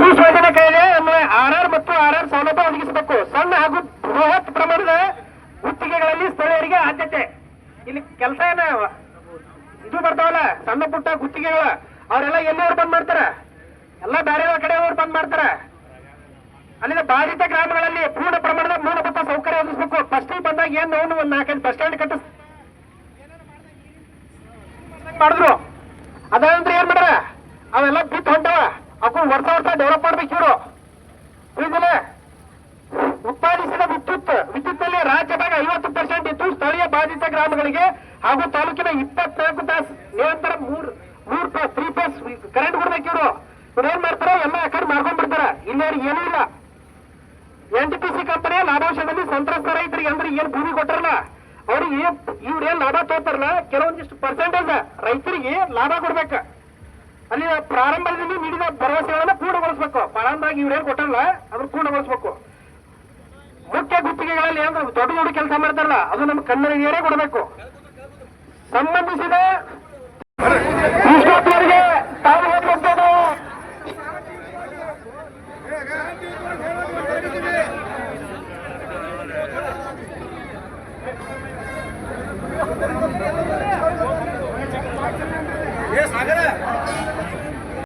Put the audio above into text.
ಭೂಸ್ವಾಧೀನ ಕಾಯ್ದೆ ಆರ್ ಮತ್ತು ಆರ್ಆರ್ ಸೌಲಭ್ಯ ಒದಗಿಸಬೇಕು. ಸಣ್ಣ ಹಾಗೂ ಬೃಹತ್ ಪ್ರಮಾಣದ ಗುತ್ತಿಗೆಗಳಲ್ಲಿ ಸ್ಥಳೀಯರಿಗೆ ಆದ್ಯತೆ. ಇಲ್ಲಿ ಕೆಲಸ ಏನ ಇದು ಬರ್ತಾವಲ್ಲ, ಸಣ್ಣ ಪುಟ್ಟ ಗುತ್ತಿಗೆಗಳ. ಅವರೆಲ್ಲ ಎಲ್ಲಿಯವ್ರು ಬಂದ್ ಮಾಡ್ತಾರ? ಎಲ್ಲ ಬೇರೆ ಕಡೆ ಅವ್ರು ಬಂದ್ ಮಾಡ್ತಾರ? ಅಲ್ಲಿನ ಬಾಧಿತ ಗ್ರಾಮಗಳಲ್ಲಿ ಪೂರ್ಣ ಪ್ರಮಾಣದ ಮೂಲಭೂತ ಒದಗಿಸಬೇಕು ಫಸ್ಟ್ ಬಂದಾಗ ಏನ್ ನೋವು ಒಂದ್ ನಾಲ್ಕೈದು ಬಸ್ ಸ್ಟ್ಯಾಂಡ್ ಕಟ್ಟಿಸ್ ಮಾಡಿದ್ರು. ಅದಂದ್ರೆ ಏನ್ ಮಾಡ್ರ ಅವೆಲ್ಲ ಬಿತ್ ಹೊಂಟವ ಅಕ್ಕ ವರ್ಷ ವರ್ಷ ಡೆವಲಪ್ ಮಾಡ್ಬೇಕು ಇವರು. ತಿಳಿದಿಲ್ಲ ಉತ್ಪಾದಿಸಿದ ವಿದ್ಯುತ್ ವಿದ್ಯುತ್ನಲ್ಲಿ ರಾಜ್ಯದಾಗ ಐವತ್ತು ಪರ್ಸೆಂಟ್ ಇತ್ತು ಸ್ಥಳೀಯ ಬಾಧಿತ ಗ್ರಾಮಗಳಿಗೆ ಹಾಗೂ ತಾಲೂಕಿನ ಇಪ್ಪತ್ನಾಲ್ಕು ತಾಸ್ ನಿರಂತರ ಮೂರ್ ಮೂರ್ ತ್ರೀ ತಾಸ್ ಕರೆಂಟ್ ಕೊಡ್ಬೇಕು ಇವರು. ಇವ್ರು ಏನ್ ಮಾಡ್ತಾರೆ ಎಲ್ಲ ಕಡೆ ಮಾಡ್ಕೊಂಡ್ಬಿಡ್ತಾರ ಇಲ್ಲಿ ಏನೂ ಇಲ್ಲ. ಸಂತ್ರಸ್ತ ರೈತರಿಗೆ ಅಂದ್ರೆ ಏನ್ ಭೂಮಿ ಕೊಟ್ಟಾರಲ್ಲ ಅವ್ರಿಗೆ ಇವ್ರು ಏನ್ ಲಾಭ ತೋತಾರಲ್ಲ? ಕೆಲವೊಂದಿಷ್ಟು ಪರ್ಸೆಂಟೇಜ್ ರೈತರಿಗೆ ಲಾಭ ಕೊಡ್ಬೇಕ. ಅಲ್ಲಿ ಪ್ರಾರಂಭದಲ್ಲಿ ನೀಡಿದ ಭರವಸೆಗಳನ್ನ ಪೂರ್ಣಗೊಳಿಸ್ಬೇಕು. ಪ್ರಾರಂಭವಾಗಿ ಇವ್ರೇನ್ ಕೊಟ್ಟಲ್ಲ ಅದನ್ನ ಪೂರ್ಣಗೊಳಿಸ್ಬೇಕು. ಮುಖ್ಯ ಗುತ್ತಿಗೆಗಳಲ್ಲಿ ಏನ್ ದೊಡ್ಡ ದೊಡ್ಡ ಕೆಲಸ ಮಾಡ್ತಾರಲ್ಲ, ಅದು ನಮ್ಮ ಕನ್ನಡಿಗರೇ ಕೊಡಬೇಕು. ಸಂಬಂಧಿಸಿದ ಏ ಸಾಗರ.